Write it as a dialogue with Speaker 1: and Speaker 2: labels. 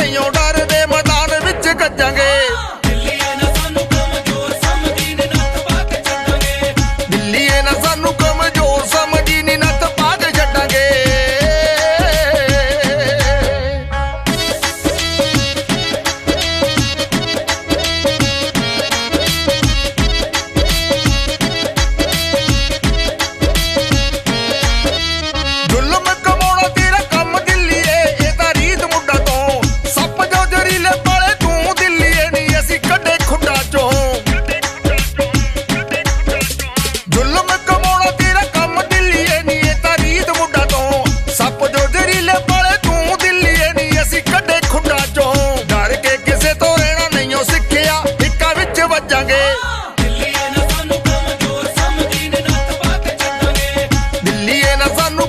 Speaker 1: ਨਹੀਂ ਡਰ ਦੇ ਮੈਦਾਨ ਵਿੱਚ ਗੱਜਾਂਗੇ I run.